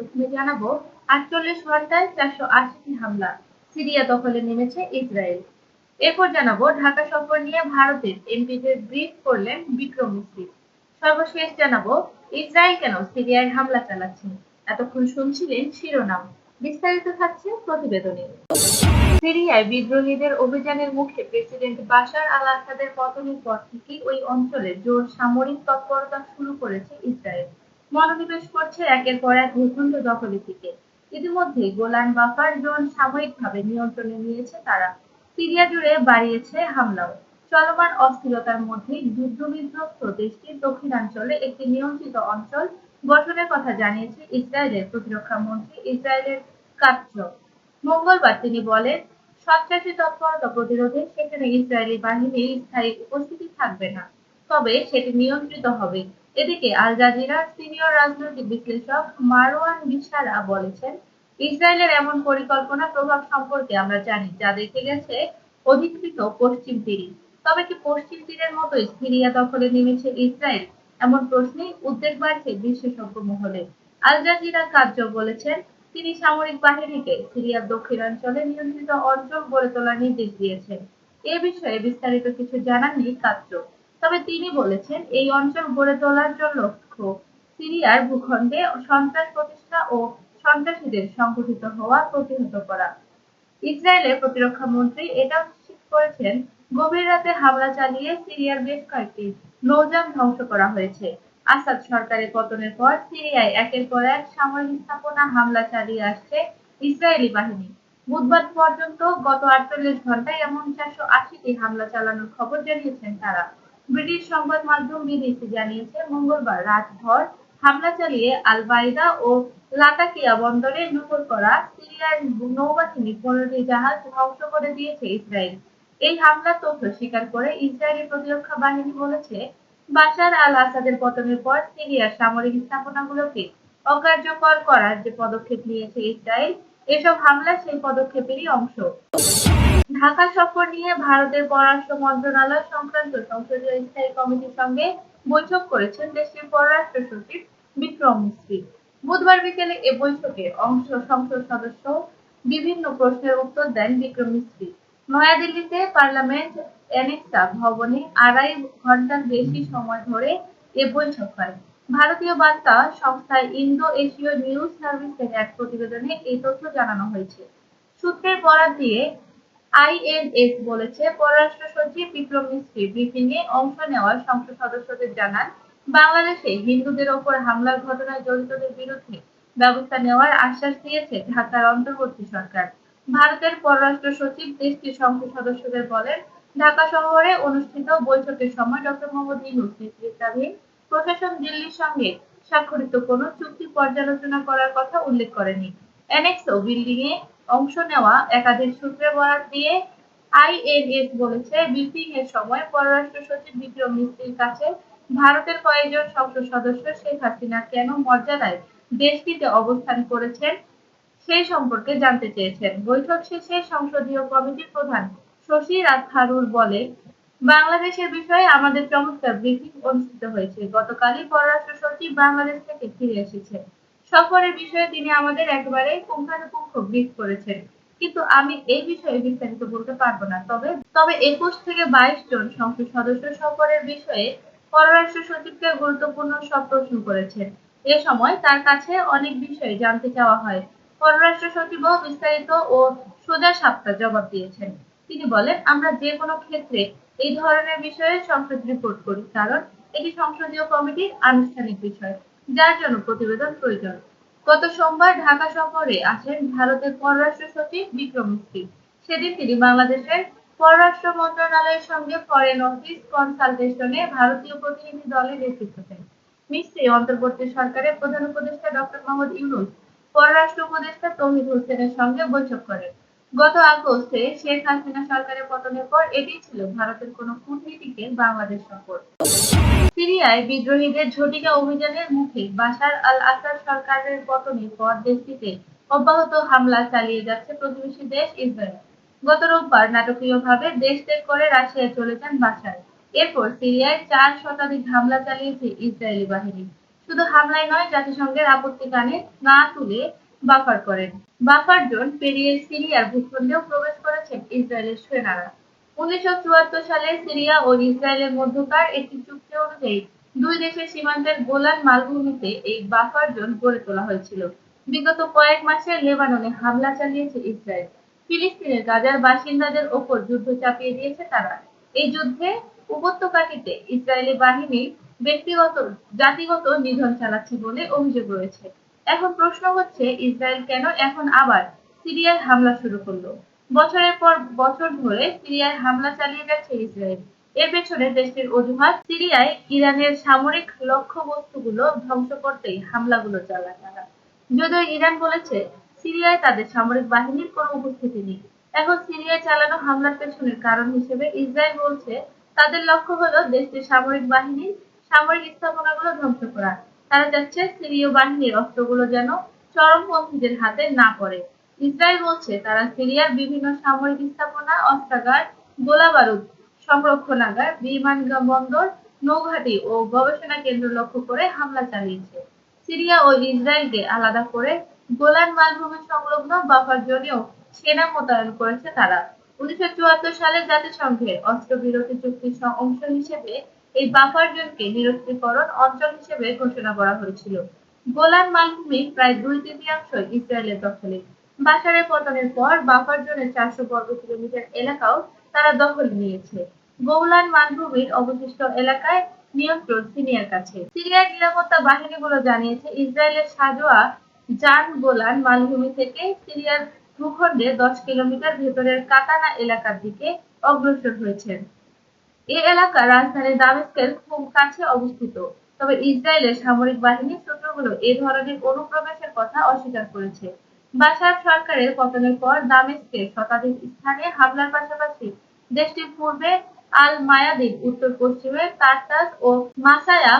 প্রথমে জানাব, আটচল্লিশ ঘন্টায় চারশো আশিটি হামলা। সিরিয়া দখলে নেমেছে ইসরায়েল। এরপর জানাব, ঢাকা সফর নিয়ে ভারতের এমপিদের ব্রিফ করলেন বিক্রম মিস্ত্রি সর্বশেষ জানাব, ইসরায়েল কেন সিরিয়ায় হামলা চালাচ্ছে? এতক্ষণ শুনছিলেন শিরোনাম। বিস্তারিত থাকছে প্রতিবেদনে। সিরিয়ায় বিদ্রোহীদের অভিযানের মুখে প্রেসিডেন্ট বাশার আল আসাদের পতনের পর থেকেই ওই অঞ্চলে জোর সামরিক তৎপরতা শুরু করেছে ইসরায়েল। মনোনিবেশ করছে একের পর এক ভূখণ্ড দখলের দিকে ইতিমধ্যে গোলান বাফার জোন সাময়িকভাবে নিয়ন্ত্রণে নিয়েছে তারা। সিরিয়া জুড়ে বাড়িয়েছে হামলাও। চলমান অস্থিরতার মধ্যে যুদ্ধবিধ্বস্ত দেশটির দক্ষিণাঞ্চলে একটি নিয়ন্ত্রিত অঞ্চল গঠনের কথা জানিয়েছে ইসরায়েলের প্রতিরক্ষা মন্ত্রী ইসরায়েলের কাট্র মঙ্গলবার তিনি বলেন, সন্ত্রাসী তৎপরতা প্রতিরোধে সেখানে ইসরায়েলি বাহিনীর স্থায়ী উপস্থিতি থাকবে না, তবে সেটি নিয়ন্ত্রিত হবে। এদিকে আল জাজিরার সিনিয়র রাজনৈতিক বিশ্লেষক মারওয়ান বিশারা বলেছেন, ইসরায়েলের এমন পরিকল্পনা প্রভাব সম্পর্কে আমরা জানি, যা দেখে গেছে অধিকৃত পশ্চিম তীরে। তবে কি পশ্চিম তীরের মতোই সিরিয়া দখলে নেমেছে ইসরায়েল? এমন প্রশ্নে উদ্বেগ বাড়ছে বিশেষজ্ঞ মহলে। আল জাজিরা কার্য বলেছেন, তিনি সামরিক বাহিনীকে সিরিয়ার দক্ষিণাঞ্চলে নিয়ন্ত্রিত অঞ্চল গড়ে তোলার নির্দেশ দিয়েছেন। এ বিষয়ে বিস্তারিত কিছু জানাননি কার্য তবে তিনি বলেছেন, এই অঞ্চল গড়ে তোলার জন্য লক্ষ্য সিরিয়ার ভূখণ্ডে সন্ত্রাস প্রতিষ্ঠা ও সন্ত্রাসীদের সংগঠিত হওয়া প্রতিহত করা। ইসরায়েলের প্রতিরক্ষা মন্ত্রী এটাও নিশ্চিত করেছেন, গভীর রাতে হামলা চালিয়ে সিরিয়ার বেশ কয়েকটি নৌযান ধ্বংস করা হয়েছে। আসাদ সরকারের পতনের পর সিরিয়ায় একের পর এক সামরিক স্থাপনা হামলা চালিয়ে আসছে ইসরায়েলি বাহিনী। বুধবার পর্যন্ত গত আটচল্লিশ ঘন্টায় এমন চারশো আশিটি হামলা চালানোর খবর জানিয়েছেন তারা। ব্রিটিশ সংবাদ মাধ্যম বিবিসি জানিয়েছে, মঙ্গলবার রাতভর হামলা চালিয়ে আল বাইদা ও লাতাকিয়া বন্দরে নকল করা সিরিয়ার নৌবাহিনী পনেরোটি জাহাজ ধ্বংস করে দিয়েছে ইসরায়েল। এই হামলার তথ্য স্বীকার করে ইসরায়েলি প্রতিরক্ষা বাহিনী বলেছে, বাশার আল আসাদের পতনের পর সিরিয়ার সামরিক স্থাপনাগুলোকে অকার্যকর করার যে পদক্ষেপ নিয়েছে ইসরায়েল, এসব হামলা সেই পদক্ষেপেরই অংশ। ঢাকা সফর নিয়ে ভারতের পররাষ্ট্র মন্ত্রণালয় সংক্রান্ত সংসদীয় স্থায়ী কমিটির সঙ্গে বৈঠক করেছেন দেশটির পররাষ্ট্র সচিব বিক্রম মিস্ত্রি। বুধবার বিকেলে এ বৈঠকে অংশ সংসদ সদস্য বিভিন্ন প্রশ্নের উত্তর দেন বিক্রম মিস্ত্রি। নয়াদিল্লিতে পার্লামেন্ট অ্যানেক্সা ভবনে আড়াই ঘণ্টার বেশি সময় ধরে এ বৈঠক হয়। ভারতীয় বার্তা সংস্থায় ইন্দো এশীয় নিউজ সার্ভিসের এক প্রতিবেদনে এই তথ্য জানানো হয়েছে। সূত্রের বরাত দিয়ে আইএনএস বলেছে, পররাষ্ট্র সচিব বিক্রম মিস্ত্রি ব্রিফিং এ অংশ নেওয়া সংসদ সদস্যদের জানান, বাংলাদেশে হিন্দুদের ওপর হামলার ঘটনায় জড়িতদের বিরুদ্ধে ব্যবস্থা নেওয়ার আশ্বাস দিয়েছে ঢাকার অন্তর্বর্তী সরকার। ভারতের পররাষ্ট্র সচিব দেশটির সংসদ সদস্যদের বলেন, ঢাকা শহরে অনুষ্ঠিত বৈঠকের সময় ডক্টর মোহাম্মদ ইউনূস নেতৃত্বাধীন প্রশাসন দিল্লির সঙ্গে স্বাক্ষরিত কোনো চুক্তি পর্যালোচনা করার কথা উল্লেখ করেনি অ্যানেক্সো বিল্ডিং এ অংশ নেওয়া একাধিক সূত্রে বরাত দিয়ে আইএনএস বলেছে ব্রিফিং এর সময় পররাষ্ট্র সচিব বিক্রম মিস্ত্রির কাছে ভারতের কয়েকজন সংসদ সদস্য শেখ হাসিনা কেন মর্যাদায় দেশটিতে অবস্থান করেছেন সেই সম্পর্কে জানতে চেয়েছেন। বৈঠক শেষে সংসদীয় কমিটির প্রধান শশী থারুর বলে, বাংলাদেশের বিষয়ে আমাদের চমৎকার ব্রিফিং অনুষ্ঠিত হয়েছে। গতকালই পররাষ্ট্র সচিব বাংলাদেশ থেকে ফিরে এসেছেন। সফরের বিষয়ে তিনি আমাদের একেবারে পুঙ্খানুপুঙ্খ ব্রিফ করেছেন। কিন্তু আমি এই বিষয়ে বিস্তারিত বলতে পারব না। তবে তবে একুশ থেকে বাইশ জন সংসদ সদস্য সফরের বিষয়ে পররাষ্ট্র সচিবকে গুরুত্বপূর্ণ সব প্রশ্ন করেছেন। এ সময় তার কাছে অনেক বিষয় জানতে চাওয়া হয়। পররাষ্ট্র সচিবও বিস্তারিত ও সোজা সাপটা জবাব দিয়েছেন। তিনি বলেন, আমরা যে কোনো ক্ষেত্রে এই ধরনের বিষয়ে সংসদ রিপোর্ট করি, কারণ এটি সংসদীয় কমিটির আনুষ্ঠানিক বিষয়, যার জন্য প্রতিবেদন প্রয়োজন। গত সোমবার ঢাকা সফরে আসেন ভারতের পররাষ্ট্র সচিব বিক্রম মিস্ত্রি। সেদিন তিনি বাংলাদেশের পররাষ্ট্র মন্ত্রণালয়ের সঙ্গে ফরেন অফিস কনসালটেশনে ভারতীয় প্রতিনিধি দলের নেতৃত্ব দেন। মিস্ত্রি অন্তর্বর্তী সরকারের প্রধান উপদেষ্টা ডক্টর মোহাম্মদ ইউনুস, পররাষ্ট্র উপদেষ্টা তৌহিদ হোসেনের সঙ্গে বৈঠক করেন। গত আগস্টে শেখ হাসিনা সরকারের পতনের পর এটি ছিল ভারতের কোনো কূটনীতিকের বাংলাদেশ সফর। সিরিয়ায় বিদ্রোহীদের ঝটিকা অভিযানের মুখে বাশার আল আসাদ সরকারের পতনের পর দেশটিতে অব্যাহত হামলা চালিয়ে যাচ্ছে প্রতিবেশী দেশ ইসরায়েল। গত রোববার নাটকীয়ভাবে দেশ ত্যাগ করে রাশিয়ায় চলে যান বাশার। এরপর সিরিয়ায় চার শতাধিক হামলা চালিয়েছে ইসরায়েলি বাহিনী। শুধু হামলায় নয়, জাতিসংঘের আপত্তি কানে না তুলে বাফার করেন। বাফার জোন পেরিয়ে সিরিয়ার ভূখণ্ডেও প্রবেশ করেছেন ইসরায়েলের সেনারা। উনিশশো চুয়াত্তর সালে সিরিয়া ও ইসরায়েলের মধ্যকার একটি চুক্তি অনুযায়ী দুই দেশের সীমান্তের গোলান মালভূমিতে এই বাফার জোন গড়ে তোলা হয়েছিল। বিগত কয়েক মাসে লেবাননে হামলা চালিয়েছে ইসরায়েল। ফিলিস্তিনের গাজার বাসিন্দাদের ওপর যুদ্ধ চাপিয়ে দিয়েছে তারা। এই যুদ্ধে উপত্যকাটিতে ইসরায়েলি বাহিনী ব্যক্তিগত, জাতিগত নিধন চালাচ্ছে বলে অভিযোগ রয়েছে। এখন প্রশ্ন হচ্ছে, ইসরায়েল কেন এখন আবার সিরিয়ায় হামলা শুরু করল? বছরের পর বছর ধরে সিরিয়ায় হামলা চালিয়ে যাচ্ছে ইসরায়েল। এর পেছনে দেশটির অজুহাত সিরিয়ায় ইরানের সামরিক লক্ষ্যবস্তুগুলো ধ্বংস করতেই হামলাগুলো চালায় তারা। যদিও ইরান বলেছে, সিরিয়ায় তাদের সামরিক বাহিনীর কোনো উপস্থিতি নেই। এখন সিরিয়ায় চালানো হামলার পেছনের কারণ হিসেবে ইসরায়েল বলছে, তাদের লক্ষ্য হলো দেশটির সামরিক বাহিনীর সামরিক স্থাপনাগুলো ধ্বংস করা। তারা চাচ্ছে সিরীয় বাহিনীর অস্ত্রগুলো যেন চরমপন্থীদের হাতে না পড়ে। ইসরায়েল বলছে, তারা সিরিয়ার বিভিন্ন সামরিক স্থাপনা, অস্ত্রাগার গোলা বারুদ সংরক্ষণাগার, বিমানবন্দর, নৌঘাটি ও গবেষণা কেন্দ্র লক্ষ্য করে হামলা চালিয়েছে। সিরিয়া ও ইসরায়েলকে আলাদা করে গোলান মালভূমি সংলগ্ন বাফার জোনেও সেনা মোতায়েন করেছে তারা। উনিশশো চুয়াত্তর সালে জাতিসংঘের অস্ত্রবিরতি চুক্তির অংশ হিসেবে এই বাফার জোনকে নিরস্ত্রীকরণ অঞ্চল হিসেবে ঘোষণা করা হয়েছিল। গোলান মালভূমির প্রায় দুই তৃতীয়াংশ ইসরায়েলের দখলে। বাশারের পতনের পর বাফার জোনের চারশো বর্গ কিলোমিটার এলাকাও তারা দখল নিয়েছে। গোলান মালভূমির অবশিষ্ট এলাকায় নিয়ন্ত্রণ সিরিয়ার কাছে। সিরিয়ার নিরাপত্তা বাহিনীগুলো জানিয়েছে, ইসরায়েলের সাজোয়া জান গোলান মালভূমি থেকে সিরিয়ার ভূখণ্ডে দশ কিলোমিটার ভেতরের কাতানা এলাকার দিকে অগ্রসর হয়েছেন এ এলাকা রাজধানী দামেস্কের খুব কাছে অবস্থিত। তবে ইসরায়েলের সামরিক বাহিনীর সূত্রগুলো এ ধরনের অনুপ্রবেশের কথা অস্বীকার করেছে। বাশার সরকারের পতনের পর দামেস্কের শতাধিক স্থানে হামলার পাশাপাশি দেশটির পূর্বে আল মায়াদিন উত্তর পশ্চিমে তারতাস ও মাসায়া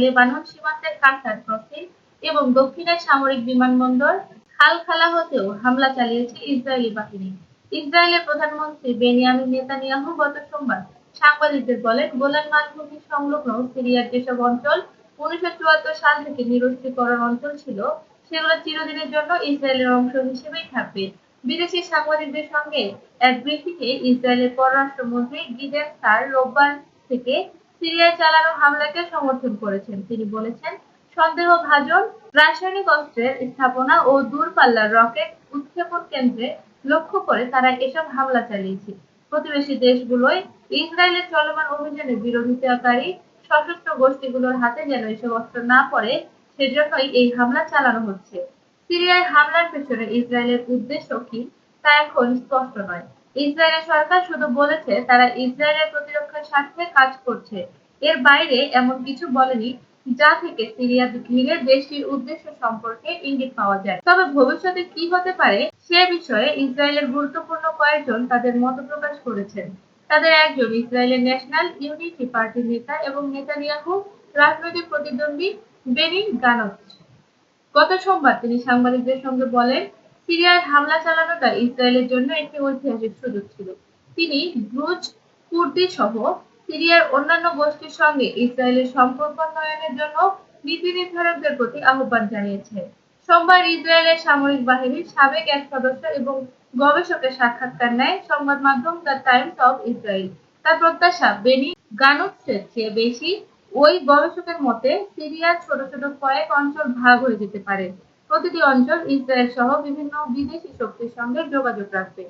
লেবানন সীমান্তের কাঁটার ক্রসিং এবং দক্ষিণে সামরিক বিমানবন্দর খালখালা হতেও হামলা চালিয়েছে ইসরায়েলি বাহিনী। ইসরায়েলের প্রধানমন্ত্রী বেনিয়ামিন নেতানিয়াহু গত সোমবার সাংবাদিকদের বলেন, গোলান মালভূমি সংলগ্ন সিরিয়ার যেসব অঞ্চল উনিশশো চুয়াত্তর সাল থেকে নিরস্ত্রীকরণ অঞ্চল ছিল সেগুলো চিরদিনের জন্য ইসরায়েলের অংশ হিসেবেই থাকবে। বিদেশি সাংবাদিকদের সঙ্গে এক ব্রিফিংয়ে ইসরায়েলের পররাষ্ট্রমন্ত্রী গিদেন সার রোববার থেকে সিরিয়ায় চালানো হামলাকে সমর্থন করেছেন। তিনি বলেছেন, সন্দেহভাজন রাসায়নিক অস্ত্রের স্থাপনা ও দূরপাল্লার রকেট উৎক্ষেপণ কেন্দ্রে লক্ষ্য করে তারা এসব হামলা চালিয়েছে। প্রতিবেশী দেশগুলোয় ইসরায়েলের চলমান অভিযানের বিরোধিতাকারী সশস্ত্র গোষ্ঠীগুলোর হাতে যেন এসব অস্ত্র না পড়ে সেজন্যই এই হামলা চালানো হচ্ছে। সিরিয়ায় হামলার পেছনে ইসরায়েলের উদ্দেশ্য কি, তা এখন স্পষ্ট নয়। ইসরায়েলের সরকার শুধু বলেছে তারা ইসরায়েলের প্রতিরক্ষার স্বার্থে কাজ করছে। এর বাইরে এমন কিছু বলেনি যা থেকে সিরিয়া ঘিরে দেশটির উদ্দেশ্য সম্পর্কে ইঙ্গিত পাওয়া যায়। তবে ভবিষ্যতে কি হতে পারে সে বিষয়ে ইসরায়েলের গুরুত্বপূর্ণ কয়েকজন তাদের মত প্রকাশ করেছেন। তাদের একজন ইসরায়েলের ন্যাশনাল ইউনিটি পার্টির নেতা এবং নেতানিয়াহু রাজনৈতিক প্রতিদ্বন্দ্বী বেনি গানচ গত সোমবার তিনি সাংবাদিকদের সঙ্গে বলেন, সিরিয়ায় হামলা চালানোটা ইসরায়েলের জন্য একটি ঐতিহাসিক সুযোগ ছিল। তিনি ব্রুজ, কুর্দি সহ সিরিয়ার অন্যান্য গোষ্ঠীর সঙ্গে ইসরায়েলের সম্পর্ক উন্নয়নের জন্য নীতি নির্ধারকদের প্রতি আহ্বান জানিয়েছেন। সোমবার ইসরায়েলের সামরিক বাহিনীর সাবেক এক সদস্য এবং গবেষকের সাক্ষাৎকার নেয় সংবাদ মাধ্যম দ্য টাইমস অফ ইসরায়েল। তার প্রত্যাশা, বেনি গানুৎসের চেয়ে বেশি ওই গবেষকের মতে সিরিয়ার ছোট ছোট কয়েক অঞ্চল ভাগ হয়ে যেতে পারে। প্রতিটি অঞ্চল ইসরায়েল সহ বিভিন্ন বিদেশি শক্তির সঙ্গে যোগাযোগ রাখবে।